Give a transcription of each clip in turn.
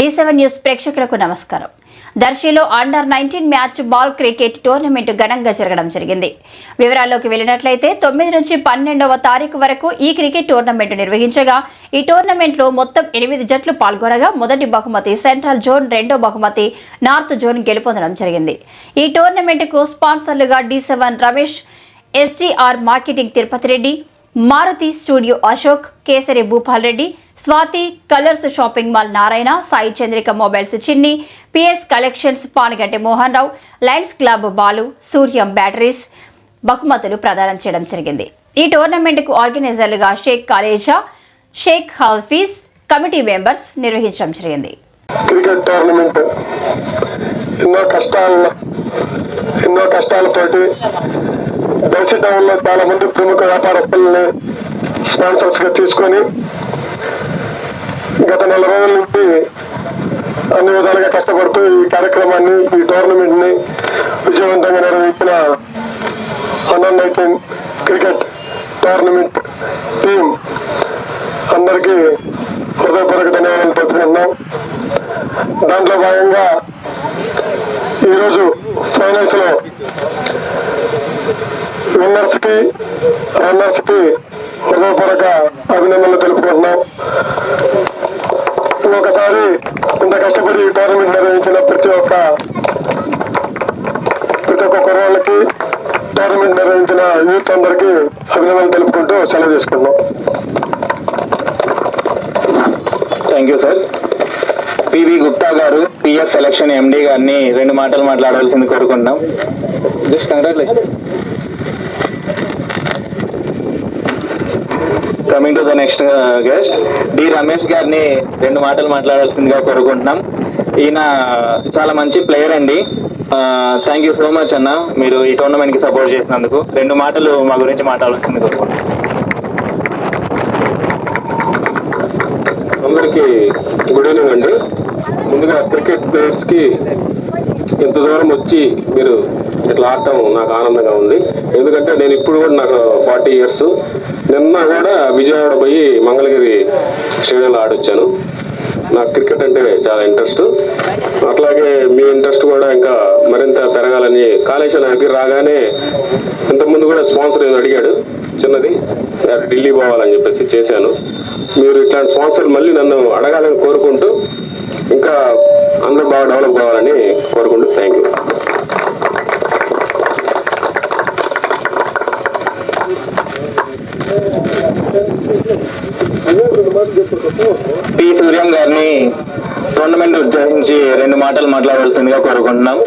D seven news ప్రేక్షకులకు నమస్కారం. దర్శిలో under nineteen match ball cricket tournament ఘనంగా జరగడం జరిగింది. వివరాల్లోకి వెళ్ళినట్లయితే తొమ్మిది నుంచి పన్నెండవ తారీఖు వరకు ఈ క్రికెట్ టోర్నమెంట్ నిర్వహించగా ఈ టోర్నమెంట్లో మొత్తం ఎనిమిది జట్లు పాల్గొనగా మొదటి బహుమతి సెంట్రల్ జోన్ రెండో బహుమతి నార్త్ జోన్ గెలుపొందడం జరిగింది. ఈ టోర్నమెంట్కు స్పాన్సర్లుగా D seven Ramesh SDR marketing Tirupati Reddy Maruti studio Ashok Kesari Bhupal Reddy Swati colours shopping mall Narayana Sai Chandrika mobiles Chinni PS collections Paniganti Mohan Rao lions club Balu Suryam batteries బహుమతులు ప్రదానం చేయడం జరిగింది. ఈ టోర్నమెంట్కు ఆర్గనైజర్లుగా షేక్ కాలేజా Sheikh Hafeez committee members నిర్వహించడం జరిగింది. Cricket tournament ఎన్నో కష్టాలను ఎన్నో కష్టాలతోటి దర్శి టౌన్లో చాలా మంది ప్రముఖ వ్యాపారస్తులని స్పాన్సర్స్గా తీసుకొని గత నెల రోజుల నుంచి అన్ని విధాలుగా కష్టపడుతూ ఈ కార్యక్రమాన్ని ఈ టోర్నమెంట్ని విజయవంతంగా నిర్వహించిన under nineteen cricket tournament team అందరికీ హృదయపూర్వక ధన్యవాదాలు తెలుపుకుంటున్నాం. దాంట్లో భాగంగా ఈరోజు ఫైనల్స్లో విన్నర్స్కి రన్నర్స్కి హృదయపూర్వక అభినందనలు తెలుపుకుంటున్నాం. ఒకసారి ఇంత కష్టపడి ఈ టోర్నమెంట్ నిర్వహించిన ప్రతి ఒక్క ప్రతి ఒక్క కుర్రాళ్ళకి టోర్నమెంట్ నిర్వహించిన యూత్ అందరికీ అభినందనలు తెలుపుకుంటూ సెలవు తీసుకున్నాం thank you sir PV Gupta గారు పిఎస్ సెలక్షన్ ఎండి గారిని రెండు మాటలు మాట్లాడవలసింది కోరుకుంటున్నాం. Just congratulation coming to the next guest. D Ramesh గారిని రెండు మాటలు మాట్లాడాల్సిందిగా కోరుకుంటున్నాం. ఈయన చాలా మంచి ప్లేయర్ అండి. థ్యాంక్ యూ సో మచ్ అన్న. మీరు ఈ టోర్నమెంట్కి సపోర్ట్ చేసినందుకు. రెండు మాటలు మా గురించి మాట్లాడాల్సింది కోరుకుంటున్నాం. అందరికీ గుడ్ ఈవినింగ్ అండి. ముందుగా క్రికెట్ ప్లేయర్స్కి ఇంత దూరం వచ్చి మీరు ఇట్లా ఆడటం నాకు ఆనందంగా ఉంది. ఎందుకంటే నేను ఇప్పుడు కూడా నాకు ఫార్టీ ఇయర్స్ నిన్న కూడా విజయవాడ పోయి మంగళగిరి స్టేడియంలో ఆడొచ్చాను. నాకు క్రికెట్ అంటే చాలా ఇంట్రెస్ట్. అట్లాగే మీ ఇంట్రెస్ట్ కూడా ఇంకా మరింత పెరగాలని కాళేశ్వరం దగ్గర రాగానే ఇంతకుముందు కూడా స్పాన్సర్ ఏదో అడిగాడు చిన్నది ఢిల్లీ పోవాలని చెప్పేసి చేశాను. మీరు ఇట్లాంటి స్పాన్సర్ మళ్ళీ నన్ను అడగాలని కోరుకుంటూ ఇంకా అందరూ బాగా డెవలప్ కావాలని కోరుకుంటూ థ్యాంక్ యూ పి సూర్యం గారిని టోర్నమెంట్ ఉద్దేశించి రెండు మాటలు మాట్లాడవలసిందిగా కోరుకుంటున్నాం.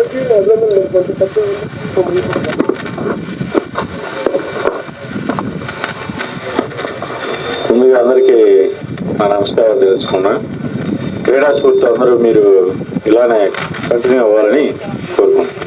ముందుగా అందరికీ నా నమస్కారాలు తెలుసుకున్నా. క్రీడా స్ఫూర్తి అందరూ మీరు ఇలానే కంటిన్యూ అవ్వాలని కోరుకుంటున్నాను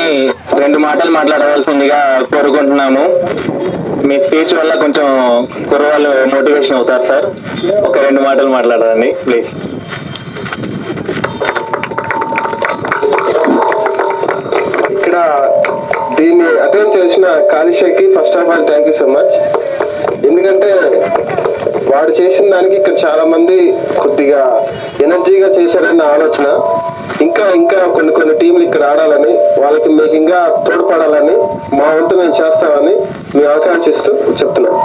అశోక్ రెండు మాటలు మాట్లాడవలసిందిగా కోరుకుంటున్నాము. మీ స్పీచ్ వల్ల కొంచెం కుర్రవాళ్ళు మోటివేషన్ అవుతారు సార్. ఒక రెండు మాటలు మాట్లాడాలండి ప్లీజ్. ఇక్కడ దీన్ని అటెండ్ చేసిన కాళీషకి first of all thank you so much ఎందుకంటే వాడు చేసిన దానికి ఇక్కడ చాలా మంది కొద్దిగా ఎనర్జీగా చేశారన్న ఆలోచన. ఇంకా ఇంకా కొన్ని కొన్ని టీంలు ఇక్కడ ఆడాలని వాళ్ళకి మీకు ఇంకా తోడ్పడాలని మా వంతు మేము చేస్తామని మేము ఆకాంక్షిస్తూ చెప్తున్నాం.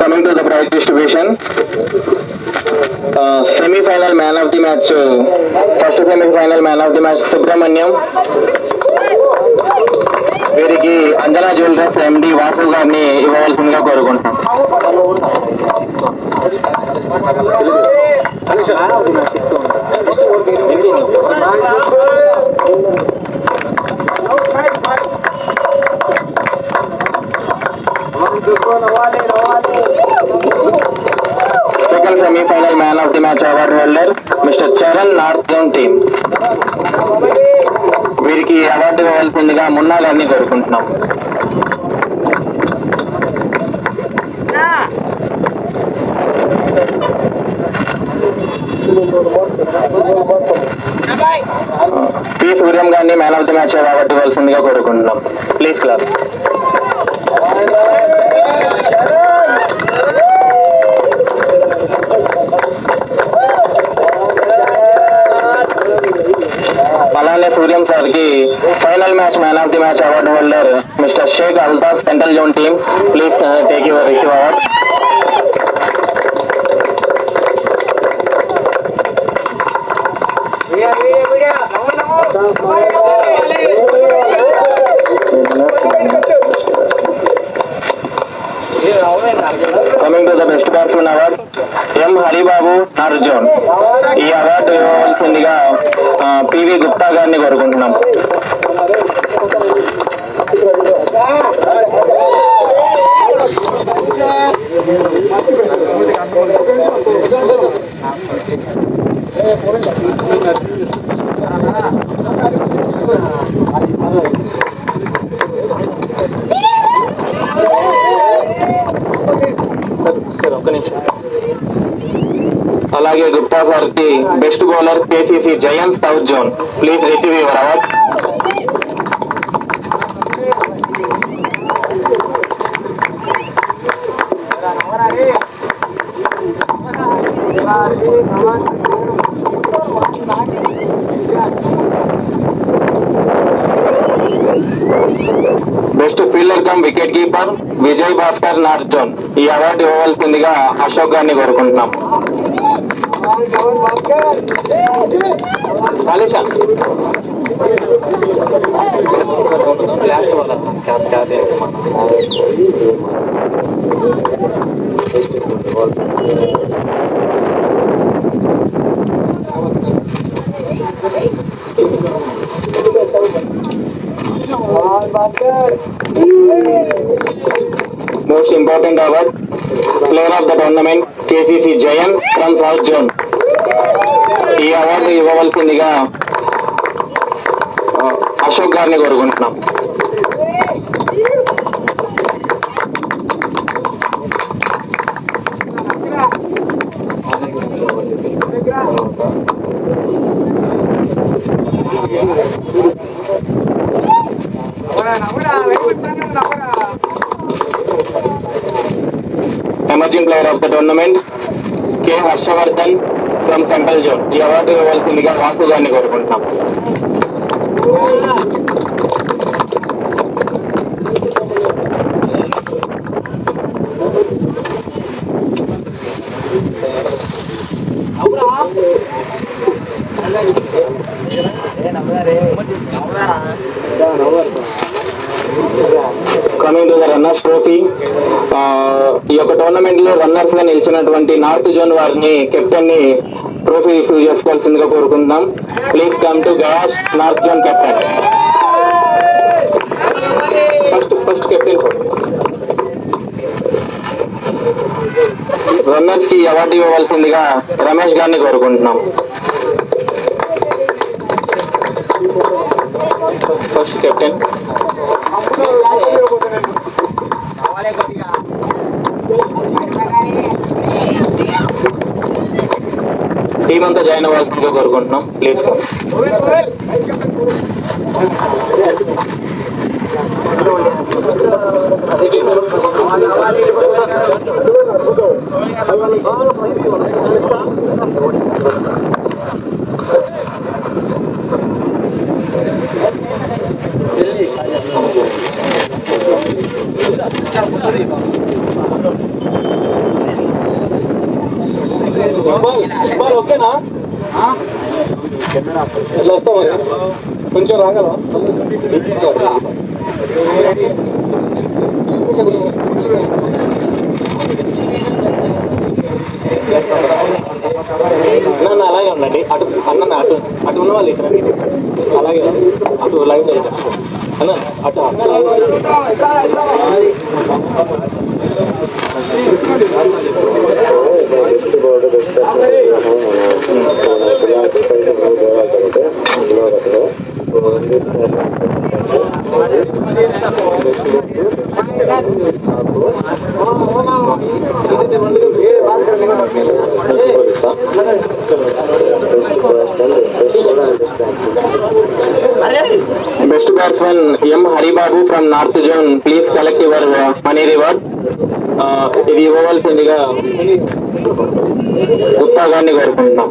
Coming to the prize distribution semifinal man of the match first semifinal man of the match Subrahmanyam వీరికి అంజనా జ్యువెలర్స్ ఎండి వాసు గారిని ఇవ్వవలసిందిగా కోరుకుంటున్నాం. Second semifinal man of the match award holder mister Charan north zone team వీరికి award ఇవ్వాల్సిందిగా మున్నా గారిని కోరుకుంటున్నాం. P Suryam గారిని man of the match award ఇవ్వాల్సిందిగా కోరుకుంటున్నాం. Please claps. అలానే సూర్యం సార్కి final match man of the match award holder mister Sheikh Altaf central zone team please take your receive award coming to the best batsmen award M Haribabu Arjun ఈ award ఇవ్వవలసిందిగా ఆ, PV Gupta గారిని కోరుకుంటున్నాం ఒక్క నిమిషం అలాగే గుప్తా సార్కి best bowler KCC Jayant south zone please receive your award best fielder come wicket keeper Vijay Bhaskar north zone ఈ అవార్డు ఇవ్వవలసిందిగా అశోక్ గారిని కోరుకుంటున్నాం. Kalesha. Most important award player of the tournament KCC Jayan from south zone ఈ award ఇవ్వవలసిందిగా ఆ, అశోక్ గారిని కోరుకుంటున్నాం. Emerging player of the tournament K Harshavardhan from central zone ఈ అవార్డు ఇవ్వవలసిందిగా వాసు గారిని కోరుకుంటున్నాం coming to the runners trophy ఈ యొక్క టోర్నమెంట్లో రన్నర్స్గా నిలిచినటువంటి నార్త్ జోన్ వారిని కెప్టెన్ని ట్రోఫీ రిసీవ్ చేసుకోవాల్సిందిగా కోరుకుంటున్నాం. Please come to గయాష్ north zone captain first first captain రన్నర్స్కి award ఇవ్వవలసిందిగా రమేష్ గారిని కోరుకుంటున్నాం. ఫస్ట్ కెప్టెన్ టీం అంతా జాయిన్ అవ్వాల్సిందిగా కోరుకుంటున్నాం ప్లీజ్ ఓకేనా? ఎట్లా వస్తావు మరి? కొంచెం రాగలవా? నన్ను అలాగే ఉండండి. అటు అన్న అటు అటు ఉన్న వాళ్ళు ఇక్కడ అలాగే అటు లైన్ అన్న అటు. Best batsmen M Haribabu from north zone please collect your money reward ఇది ఇవ్వవలసిందిగా గుప్తా గారిని కోరుకుంటున్నాం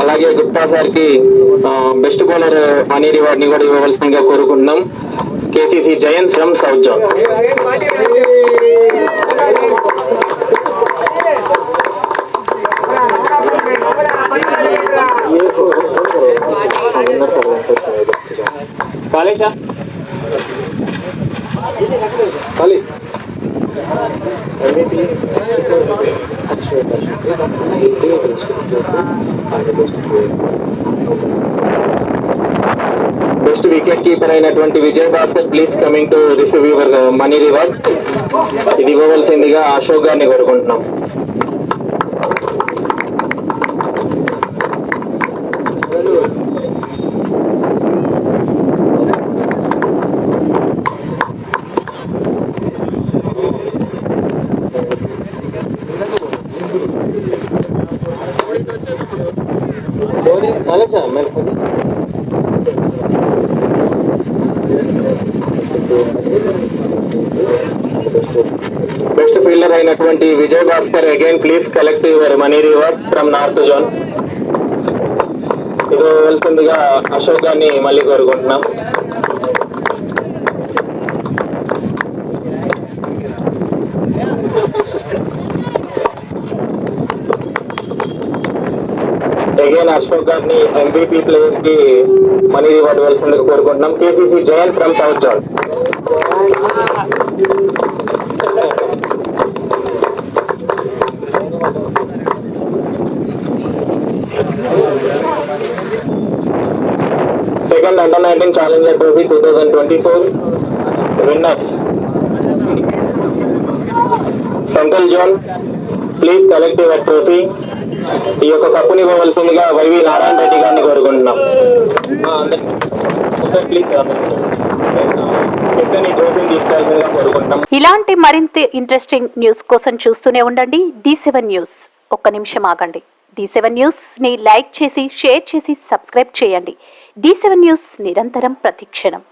అలాగే గుప్తా సార్కి బెస్ట్ బౌలర్ మనీ రివార్డ్ని కూడా ఇవ్వవలసిందిగా కోరుకుంటున్నాం. KCC Jayant from south zone కాలేజా బెస్ట్ వికెట్ కీపర్ అయినటువంటి Vijay Bhaskar please coming to receive your money reward ఇది ఇవ్వవలసిందిగా అశోక్ గారిని కోరుకుంటున్నాం బెస్ట్ ఫీల్డర్ అయినటువంటి Vijay again please collect your money reward from north zone ఇది వెళ్తుందిగా అశోక్ గారిని మళ్ళీ కోరుకుంటున్నాం. అగైన్ అశోక్ గారిని ఎంబీపీ ప్లేయర్కి మనీ రివార్డ్ వెళ్తుందిగా కోరుకుంటున్నాం. KCC Jayan from south zone second under nineteen challenger trophy two thousand twenty four winners central zone please collect your trophy ఈ యొక్క కప్పుని ఇవ్వవలసిందిగా వైవి నారాయణ రెడ్డి గారిని కోరుకుంటున్నాం. ఇలాంటి మరింత ఇంట్రెస్టింగ్ న్యూస్ కోసం చూస్తూనే ఉండండి. డి సెవెన్ న్యూస్ ఒక్క నిమిషం ఆగండి. డి సెవెన్ న్యూస్ని లైక్ చేసి షేర్ చేసి సబ్స్క్రైబ్ చేయండి. డి సెవెన్ న్యూస్ నిరంతరం ప్రతిక్షణం.